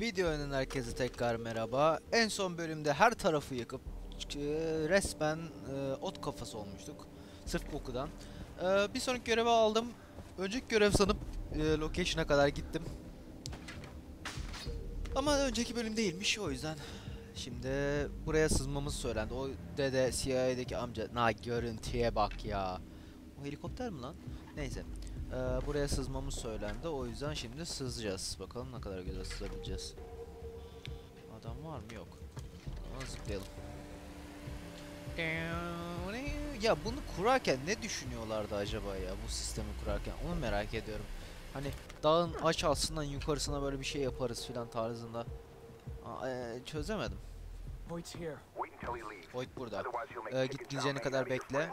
Videonun herkese tekrar merhaba. En son bölümde her tarafı yakıp e, resmen e, ot kafası olmuştuk. Sırf kokudan. E, bir sonraki görevi aldım. Önceki görev sanıp e, location'a kadar gittim. Ama önceki bölüm değilmiş o yüzden. Şimdi buraya sızmamız söylendi. O dede CIA'deki amca. Na görüntüye bak ya. O helikopter mi lan? Neyse. Ee, buraya sızmamız söylendi. O yüzden şimdi sızacağız. Bakalım ne kadar güzel sızabileceğiz. Adam var mı? Yok. Ama zıplayalım. Ya bunu kurarken ne düşünüyorlardı acaba ya bu sistemi kurarken? Onu merak ediyorum. Hani dağın aşağısından yukarısına böyle bir şey yaparız filan tarzında. Aa, ee, çözemedim. Void burada. Ee, git gideceğine kadar bekle.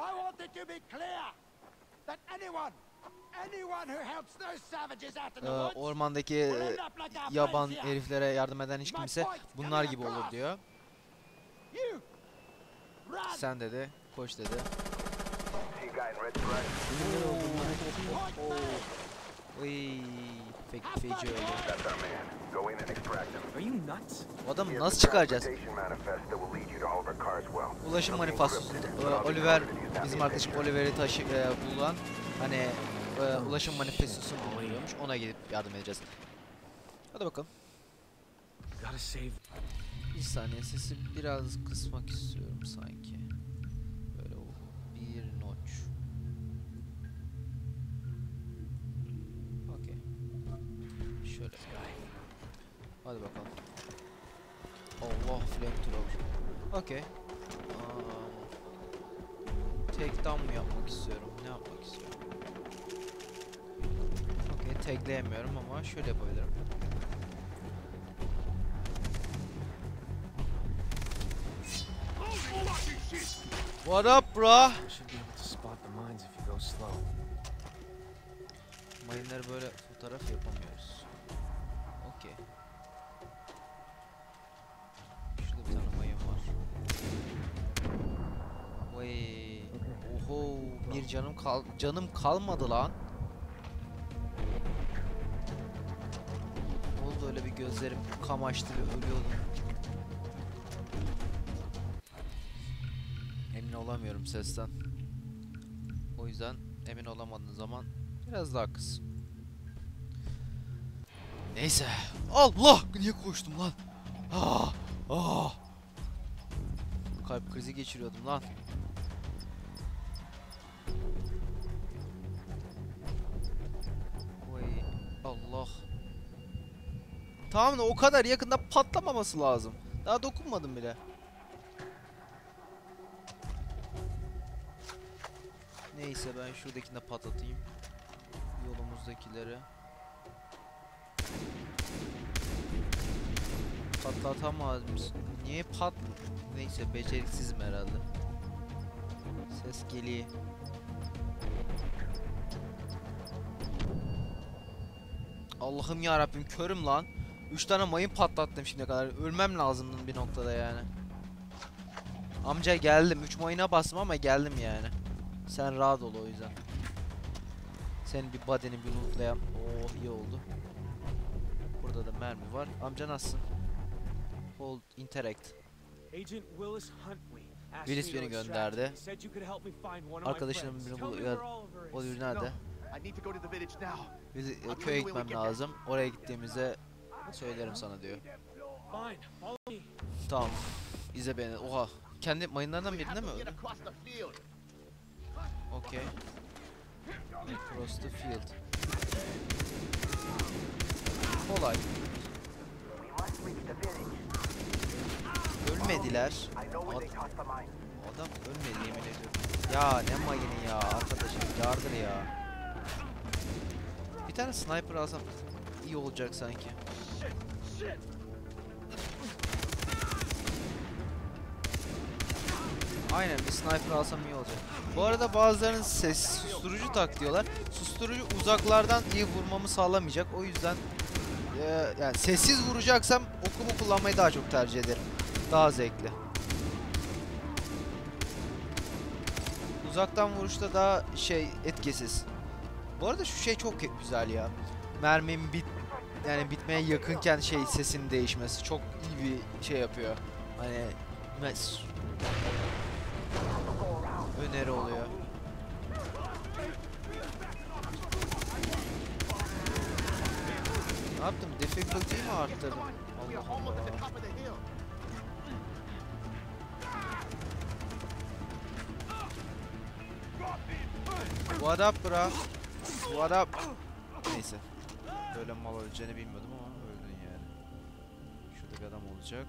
Ee, ormandaki e, yaban heriflere yardım eden hiç kimse bunlar gibi olur diyor. Sen dedi, koş dedi. Oy, fe feci has nasıl çıkaracağız? Ulaşım manifestosu. Ee, Oliver, bizim arkadaşım. Oliver'i taşı e, bulan hani e, ulaşım manifestosunu buluyormuş. Ona gidip yardım edeceğiz. Hadi bakalım. Bir saniye sesi biraz kısmak istiyorum sanki. Böyle o bir notch. Okey. Şöyle. Hadi bakalım. Allah flamethrower. Okey. Take down mı yapmak istiyorum? Ne yapmak istiyorum? Tagleyemiyorum ama şöyle yapabilirim. What up, bro? Mayınları böyle fotoğraf yapamıyoruz. Okey. Şurada bir tane mayın var. Vay. Oho, bir canım kal canım kalmadı lan. Gözlerim kamaştı ve ölüyordum. Emin olamıyorum sesten. O yüzden emin olamadığın zaman biraz daha kız. Neyse. Allah! Niye koştum lan? Ah! Ah! Kalp krizi geçiriyordum lan. Tamam da o kadar yakında patlamaması lazım. Daha dokunmadım bile. Neyse ben şuradakini de patlatayım. Yolumuzdakileri. Patlatamaz mısın? Niye pat... Neyse beceriksizim herhalde. Ses geliyor. Allah'ım ya Rabbim körüm lan. 3 tane mayın patlattım şimdiye kadar. Ölmem lazımdı bir noktada yani. Amca geldim. 3 mayına bastım ama geldim yani. Sen rahat ol o yüzden. Senin bir body'ni bir lootlayan. Oh iyi oldu. Burada da mermi var. Amca nasılsın? Hold interact. Agent Willis Huntley. Willis beni gönderdi. Arkadaşının birini where Oliver nerede? I need to go to the village now. Biz e, köye gitmem lazım. Oraya gittiğimizde söylerim sana diyor. Tamam. İzle beni. Oha. Kendi mayınlardan have mi öldü? Okey. Across the field. Kolay. Ölmediler. Ad- adam ölmedi yemin ediyorum. Ya ne mayını ya arkadaşım yardır ya. Bir tane sniper alsam iyi olacak sanki. Aynen bir sniper alsam iyi olacak. Bu arada bazılarının ses susturucu tak diyorlar. Susturucu uzaklardan iyi vurmamı sağlamayacak. O yüzden eee, yani sessiz vuracaksam okumu kullanmayı daha çok tercih ederim. Daha zevkli. Uzaktan vuruşta daha şey etkisiz. Bu arada şu şey çok güzel ya. Mermim bit yani bitmeye yakınken şey sesin değişmesi çok iyi bir şey yapıyor. Hani mes öneri oluyor. Ne yaptım? Difficulty'yi mi arttırdım? Allah Allah. What up bro? What up? Neyse. Böyle mal öleceğini bilmiyordum ama öldün yani. Şurada bir adam olacak.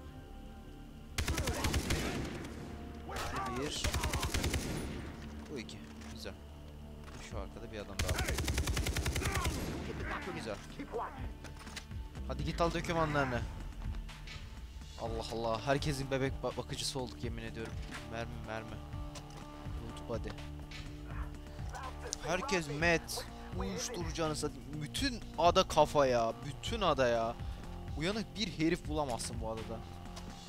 Bir. Bu iki. Güzel. Şu arkada bir adam daha. Güzel. Hadi git al dokümanlarını. Allah Allah. Herkesin bebek ba- bakıcısı olduk yemin ediyorum. Mermi mermi. YouTube hadi. Herkes met. Uyuşturucu satayım. Bütün ada kafa ya. Bütün ada ya. Uyanık bir herif bulamazsın bu adada.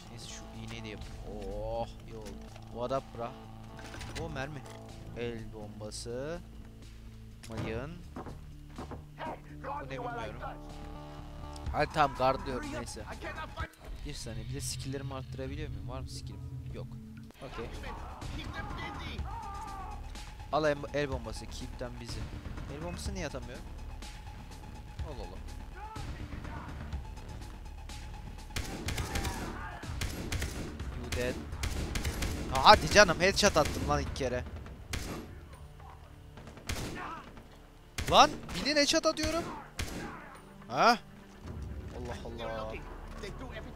Neyse şu iğneyi de yapayım. Oh oldu. What up bra? O mermi. El bombası. Mayın. Bu ne bilmiyorum. Hadi tamam neyse. I cannot find. Bir saniye bir de skilllerimi arttırabiliyor muyum? Var mı skillim? Yok. Okey. Keep them busy. Al el, bombası. Keep'ten bizi. El bombası niye atamıyorum? Allah Allah. You dead. Ha, hadi canım headshot attım lan iki kere. Lan bilin headshot atıyorum. Ha? Allah Allah.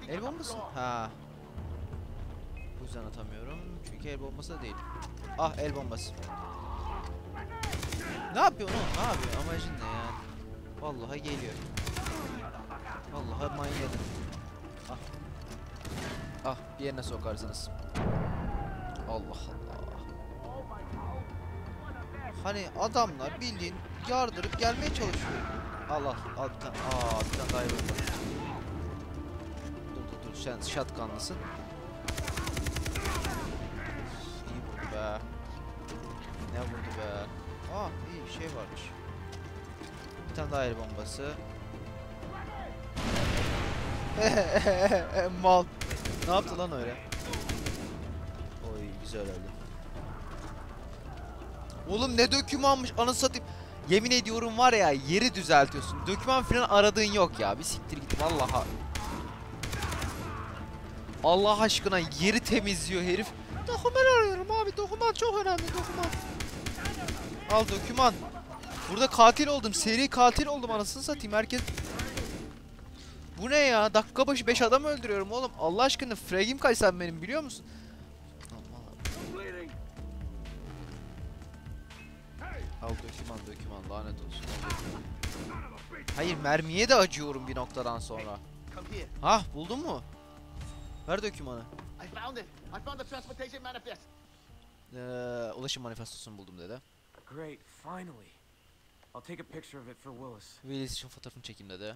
El bombası. Ha. Bu yüzden atamıyorum. Çünkü el bombası da değil. Ah el bombası. Ne yapıyorsun oğlum? Ne yapıyor? Amacın ne ya? Vallahi geliyor. Vallahi manyadın. Ah. Ah bir yerine sokarsınız. Allah Allah. Hani adamlar bildiğin yardırıp gelmeye çalışıyor. Al al bir tane. Aa bir tane daha bombası. Dur dur dur sen shotgunlısın. Varmış. Bir tane daha el bombası. Mal. Ne yaptı lan öyle? Oy güzel öldü. Oğlum ne dökümanmış anasını satayım. Yemin ediyorum var ya yeri düzeltiyorsun. Döküman falan aradığın yok ya. Bir siktir git vallaha. Allah aşkına yeri temizliyor herif. Doküman arıyorum abi. Doküman çok önemli doküman. Al doküman. Burada katil oldum. Seri katil oldum anasını satayım. Herkes bu ne ya? Dakika başı 5 adam öldürüyorum oğlum. Allah aşkına fragim kaç sen benim biliyor musun? Al döküman döküman lanet olsun. Hayır mermiye de acıyorum bir noktadan sonra. Hah buldun mu? Ver dökümanı. I found it. I found the transportation manifest. Ee, ulaşım manifestosunu buldum dedi. Great, finally. I'll take a picture of it for Willis. Willis için fotoğrafını çekeyim dedi.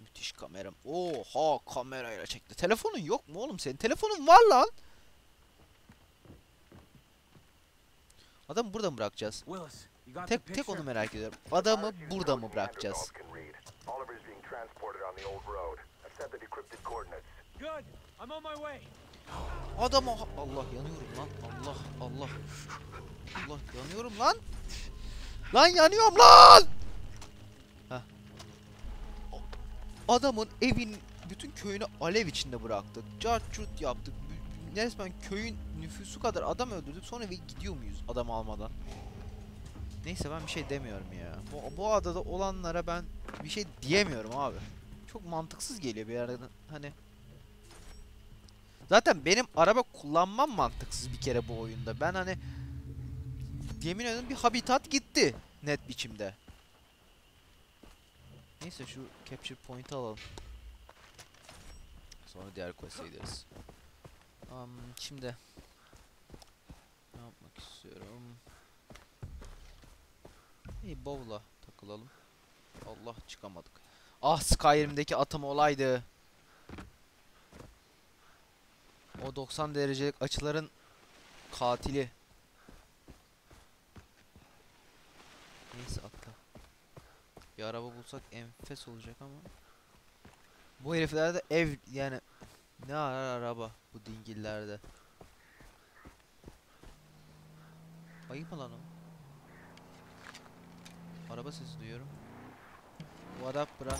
Müthiş kameram. Oha kamerayla çekti. Telefonun yok mu oğlum senin? Telefonun var lan. Adamı burada mı bırakacağız? Tek tek onu merak ediyorum. Adamı burada mı bırakacağız? Adamı Allah yanıyorum lan. Allah Allah. Allah yanıyorum lan. Lan yanıyorum lan. Heh. Adamın evin bütün köyünü alev içinde bıraktık. Cartçurt yaptık. Resmen köyün nüfusu kadar adam öldürdük. Sonra ve gidiyor muyuz adam almadan? Neyse ben bir şey demiyorum ya. Bu, bu adada olanlara ben bir şey diyemiyorum abi. Çok mantıksız geliyor bir yerden. Hani Zaten benim araba kullanmam mantıksız bir kere bu oyunda. Ben hani yemin ederim bir habitat gitti net biçimde. Neyse şu capture point'i alalım. Sonra diğer quest'e gideriz. Um, şimdi ne yapmak istiyorum? İyi bowl'a takılalım. Allah çıkamadık. Ah Skyrim'deki atım olaydı. O 90 derecelik açıların katili. Neyse atla. Bir araba bulsak enfes olacak ama. Bu heriflerde ev yani ne arar araba bu dingillerde. Ayıp lan o? Araba sesi duyuyorum. What up bra?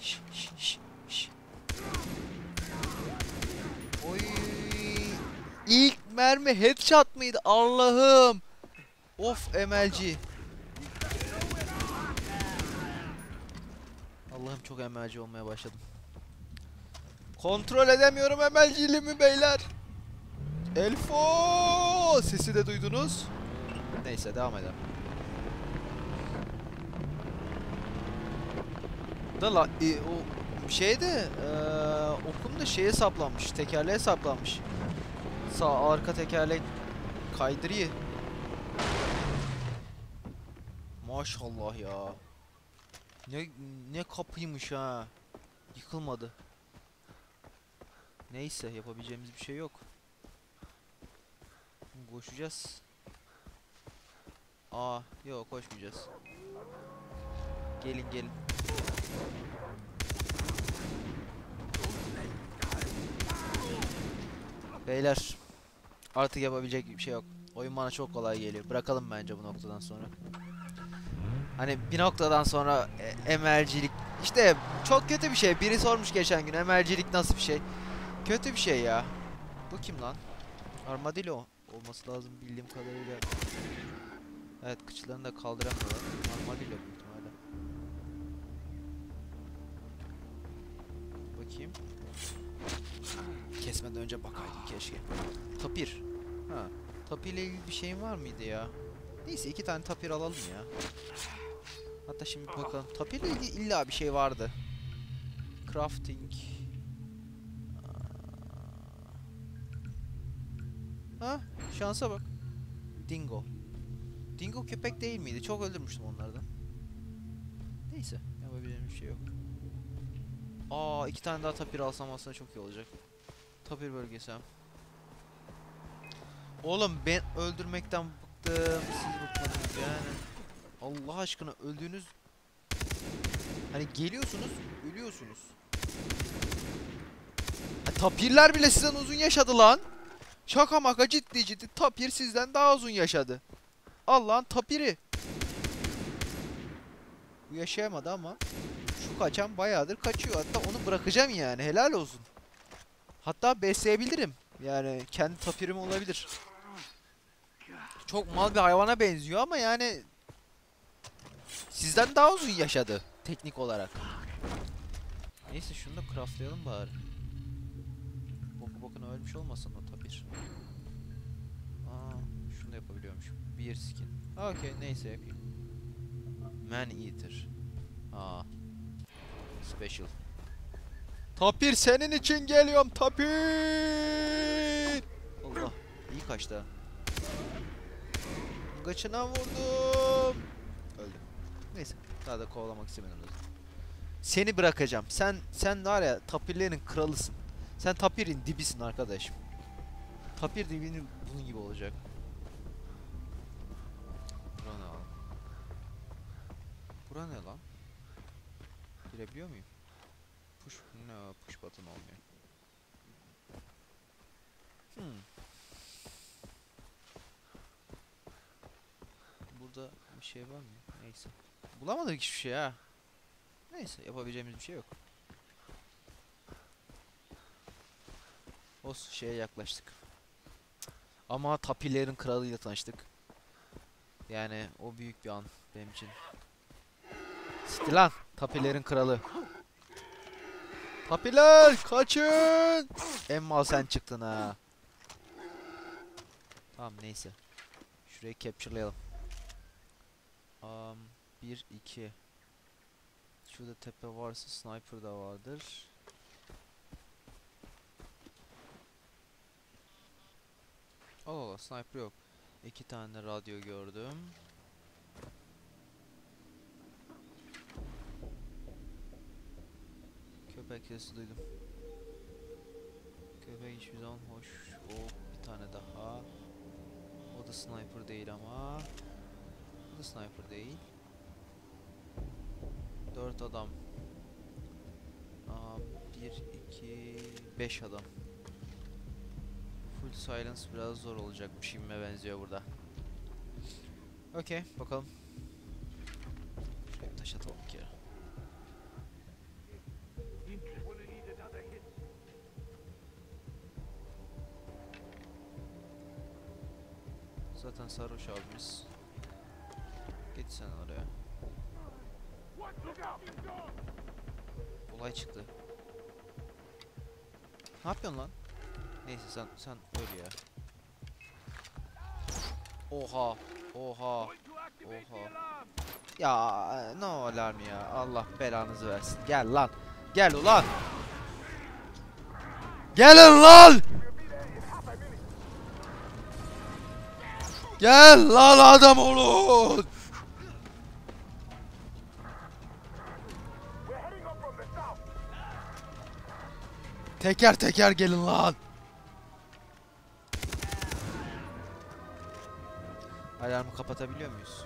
Şş, şş, şş. Oy. İlk mermi headshot mıydı? Allah'ım. Of MLG. Allah'ım çok MLG olmaya başladım. Kontrol edemiyorum MLG'limi beyler. Elfo! Sesi de duydunuz. Neyse devam edelim. Da la e, o şeyde eee okum da şeye saplanmış. Tekerleğe saplanmış. Sağ arka tekerlek kaydırıyor. Maşallah ya. Ne ne kapıymış ha. Yıkılmadı. Neyse yapabileceğimiz bir şey yok. Koşacağız. Aa yok koşmayacağız. Gelin gelin. Beyler artık yapabilecek bir şey yok. Oyun bana çok kolay geliyor. Bırakalım bence bu noktadan sonra. Hani bir noktadan sonra e, emercilik işte çok kötü bir şey. Biri sormuş geçen gün emercilik nasıl bir şey? Kötü bir şey ya. Bu kim lan? Armadillo olması lazım bildiğim kadarıyla. Evet kıçlarını da kaldıramıyorlar. Armadillo büyük ihtimalle. Bakayım. Kesmeden önce bakaydım keşke. Tapir. Ha. Tapir ile ilgili bir şeyin var mıydı ya? Neyse iki tane tapir alalım ya. Hatta şimdi bakalım. Tapir ile ilgili illa bir şey vardı. Crafting. Ha, şansa bak. Dingo. Dingo köpek değil miydi? Çok öldürmüştüm onlardan. Neyse, yapabileceğim bir şey yok. Aa, iki tane daha tapir alsam aslında çok iyi olacak. Tapir bölgesi. Oğlum ben öldürmekten bıktım. Siz bıkmadınız yani. Allah aşkına öldüğünüz... Hani geliyorsunuz, ölüyorsunuz. Ha, tapirler bile sizden uzun yaşadı lan. Şaka maka ciddi ciddi tapir sizden daha uzun yaşadı. Allah'ın tapiri. Bu yaşayamadı ama şu kaçan bayağıdır kaçıyor. Hatta onu bırakacağım yani helal olsun. Hatta besleyebilirim. Yani kendi tapirim olabilir. Çok mal bir hayvana benziyor ama yani sizden daha uzun yaşadı teknik olarak. Neyse şunu da craftlayalım bari. Boku bokuna ölmüş olmasın o tapir. Aa, şunu da yapabiliyormuş. Bir skin. Okey neyse yapayım. Man Eater. Aa. Special. Tapir senin için geliyorum tapir. Allah iyi kaçtı. Kaçına vurdum. Neyse daha da kovalamak istemedim zaten. Seni bırakacağım. Sen sen var ya tapirlerin kralısın. Sen tapirin dibisin arkadaşım. Tapir dibinin bunun gibi olacak. Bura ne lan? Bura ne lan? Girebiliyor muyum? Push ne o? push button olmuyor. Hmm. Burada bir şey var mı? Neyse. Bulamadık hiçbir şey ha. Neyse yapabileceğimiz bir şey yok. O şeye yaklaştık. Ama tapilerin kralıyla tanıştık. Yani o büyük bir an benim için. Siktir lan tapilerin kralı. Tapiler kaçın. En mal sen çıktın ha. Tamam neyse. Şurayı capture'layalım. Um, 1 2 Şurada tepe varsa sniper da vardır. Allah Allah sniper yok. İki tane radyo gördüm. Köpek sesi duydum. Köpek hiçbir zaman hoş. O bir tane daha. O da sniper değil ama. O da sniper değil. 4 adam. Aa, 1, 2, 5 adam. Full silence biraz zor olacakmış gibime benziyor burada. Okey bakalım. Sen sen öl ya. Oha. Oha. Oha. Ya ne alarm ya. Allah belanızı versin. Gel lan. Gel ulan. Gelin lan. Gel lan adam olun. Teker teker gelin lan. Alarmı kapatabiliyor muyuz?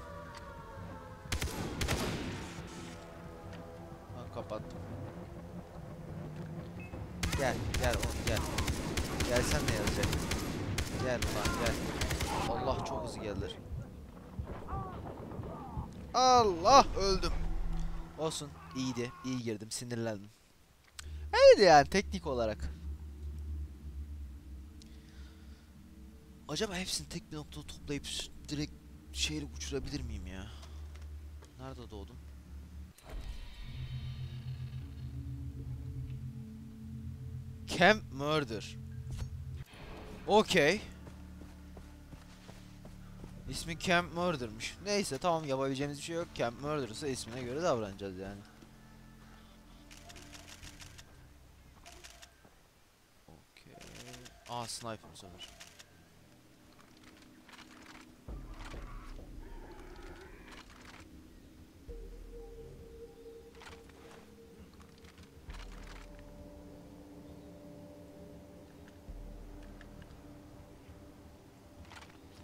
Ha kapattım. Gel, gel oğlum gel. Gelsen ne yazacak? Gel ulan gel. Allah çok hızlı geldiler. Allah öldüm. Olsun iyiydi. iyi girdim sinirlendim. İyiydi yani teknik olarak. Acaba hepsini tek bir noktada toplayıp direkt şehri uçurabilir miyim ya? Nerede doğdum? Camp Murder. Okey. İsmi Camp Murder'mış. Neyse tamam yapabileceğimiz bir şey yok. Camp Murder ise ismine göre davranacağız yani. Okey. Aa sniper bu sefer.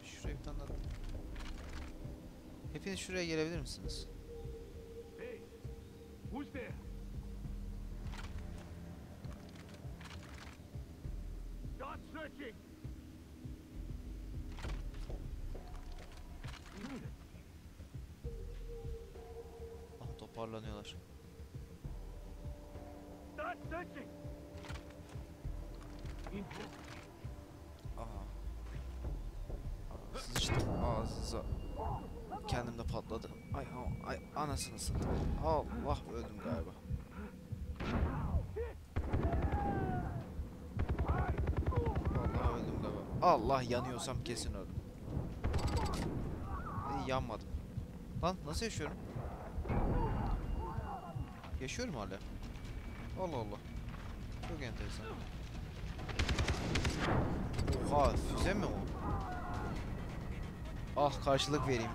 Şuraya bir tane daha. Hepiniz şuraya gelebilir misiniz? Kendim de patladı. Ay ay, anasını satayım. Allah öldüm galiba. Vallahi öldüm galiba. Allah yanıyorsam kesin öldüm. İyi yanmadım. Lan nasıl yaşıyorum? Yaşıyorum hala. Allah Allah. Çok enteresan. Oha füze mi o? Ah karşılık vereyim.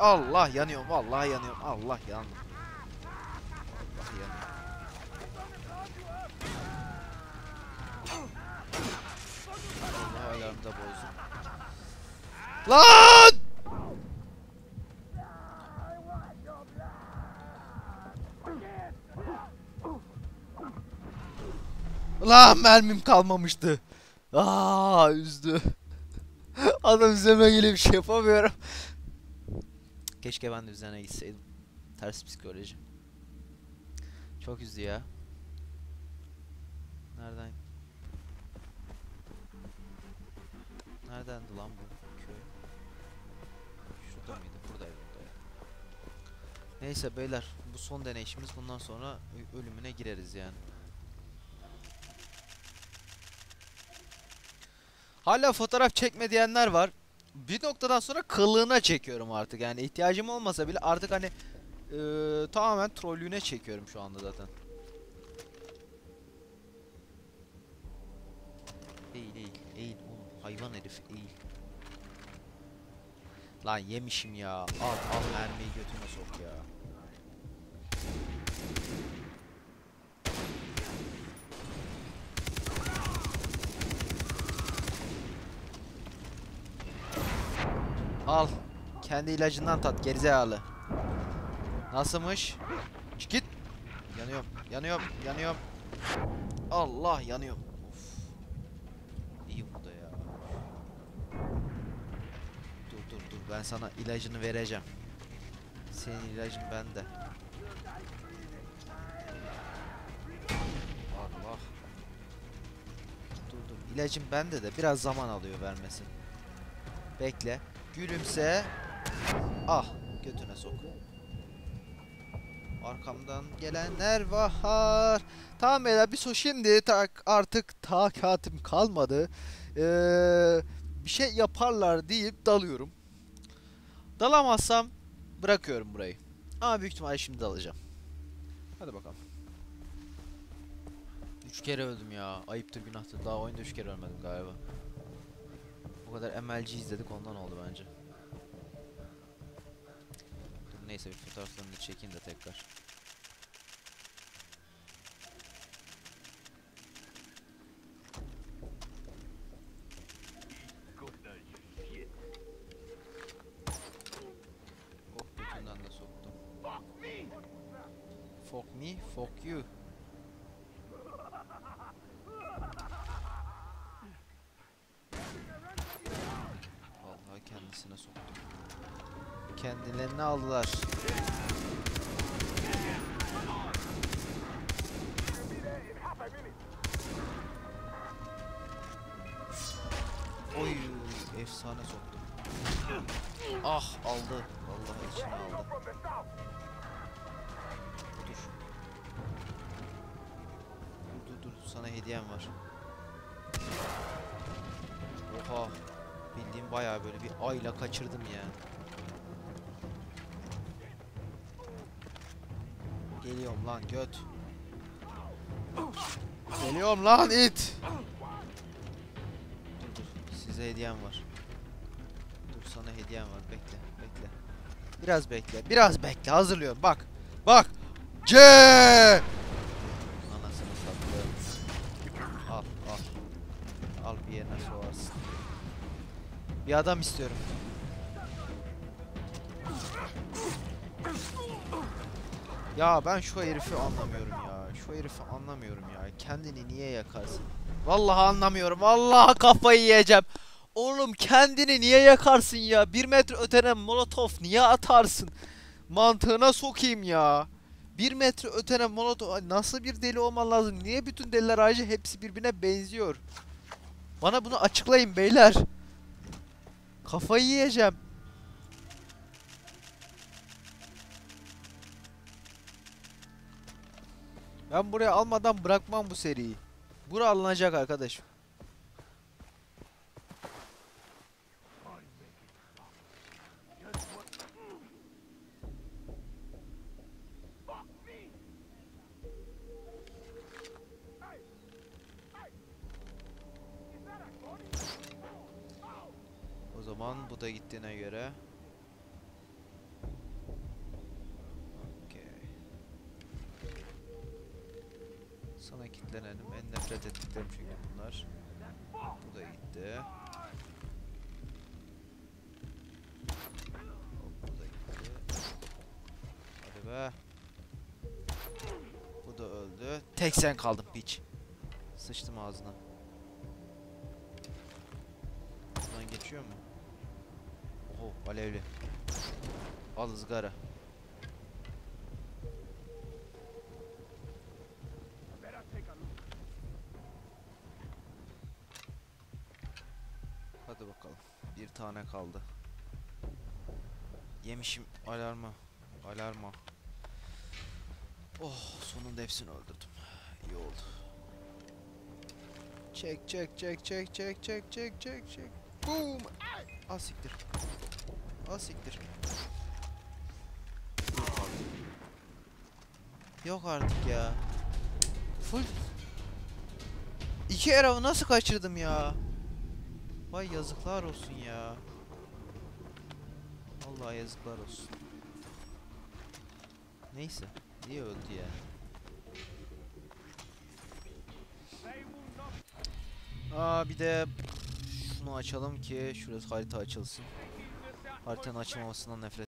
Allah yanıyorum vallahi yanıyorum. Allah yandım. Allah yanıyorum. Allah alarmı bozdum. Lan! Lan mermim kalmamıştı. Aa üzdü. Adam üzerime gelip şey yapamıyorum. Keşke ben de üzerine gitseydim. Ters psikoloji. Çok üzdü ya. Nereden? Neredendi lan bu köy? Şurada mıydı? Buradaydı buradaydı. Neyse beyler bu son deneyişimiz bundan sonra ölümüne gireriz yani. Hala fotoğraf çekme diyenler var. Bir noktadan sonra kılığına çekiyorum artık. Yani ihtiyacım olmasa bile artık hani eee, tamamen trollüğüne çekiyorum şu anda zaten. Eğil eğil eğil oğlum hayvan herif eğil. Lan yemişim ya. Al al mermiyi götüne sok ya. Al. Kendi ilacından tat gerizekalı. Nasılmış? Çık git. Yanıyorum. Yanıyorum. Yanıyorum. Allah yanıyorum. Of. İyi bu da ya. Dur dur dur ben sana ilacını vereceğim. Senin ilacın bende. Allah. Dur dur ilacın bende de biraz zaman alıyor vermesi. Bekle. Gülümse. Ah götüne sok. Arkamdan gelenler var. Tamam beyler bir so şimdi tak artık takatim kalmadı. Ee, bir şey yaparlar deyip dalıyorum. Dalamazsam bırakıyorum burayı. Ama büyük ihtimalle şimdi dalacağım. Hadi bakalım. Üç kere öldüm ya. Ayıptır günahtır. Daha oyunda üç kere ölmedim galiba. O kadar MLG izledik ondan oldu bence. Neyse bir fotoğraflarını çekeyim de tekrar. Oh götünden de soktum. Fuck me, fuck you. Vallahi kendisine soktum. Kendilerini aldılar. Oy efsane soktum. Ah aldı. Vallahi içine aldı. Dur dur dur sana hediyem var. Oha. Bildiğim bayağı böyle bir ayla kaçırdım yani. Geliyorum lan göt. Geliyorum lan it. Dur dur size hediyem var. Dur sana hediyem var bekle bekle. Biraz bekle biraz bekle hazırlıyorum bak. Bak. C. Anasını sattım. Al al. Al bir yerine soğarsın. Bir adam istiyorum. Ya ben şu herifi anlamıyorum ya. Şu herifi anlamıyorum ya. Kendini niye yakarsın? Vallahi anlamıyorum. Vallahi kafayı yiyeceğim. Oğlum kendini niye yakarsın ya? Bir metre ötene molotof niye atarsın? Mantığına sokayım ya. Bir metre ötene molotof nasıl bir deli olman lazım? Niye bütün deliler ayrıca hepsi birbirine benziyor? Bana bunu açıklayın beyler. Kafayı yiyeceğim. Ben buraya almadan bırakmam bu seriyi. Bura alınacak arkadaş. O zaman bu da gittiğine göre. Sana kitlenelim. En nefret ettiklerim çünkü bunlar. Bu da gitti. Hop, bu da gitti. Hadi be. Bu da öldü. Tek sen kaldın piç. Sıçtım ağzına. Buradan geçiyor mu? Oho alevli. Al ızgara. Hadi bakalım. Bir tane kaldı. Yemişim alarma. Alarma. Oh sonunda hepsini öldürdüm. İyi oldu. Çek çek çek çek çek çek çek çek çek. Boom. Az siktir. Az siktir. Yok artık ya. Full İki arrow nasıl kaçırdım ya? Vay yazıklar olsun ya. Vallahi yazıklar olsun. Neyse. Niye öldü yani? Aa bir de şunu açalım ki şurası harita açılsın. Haritanın açılmamasından nefret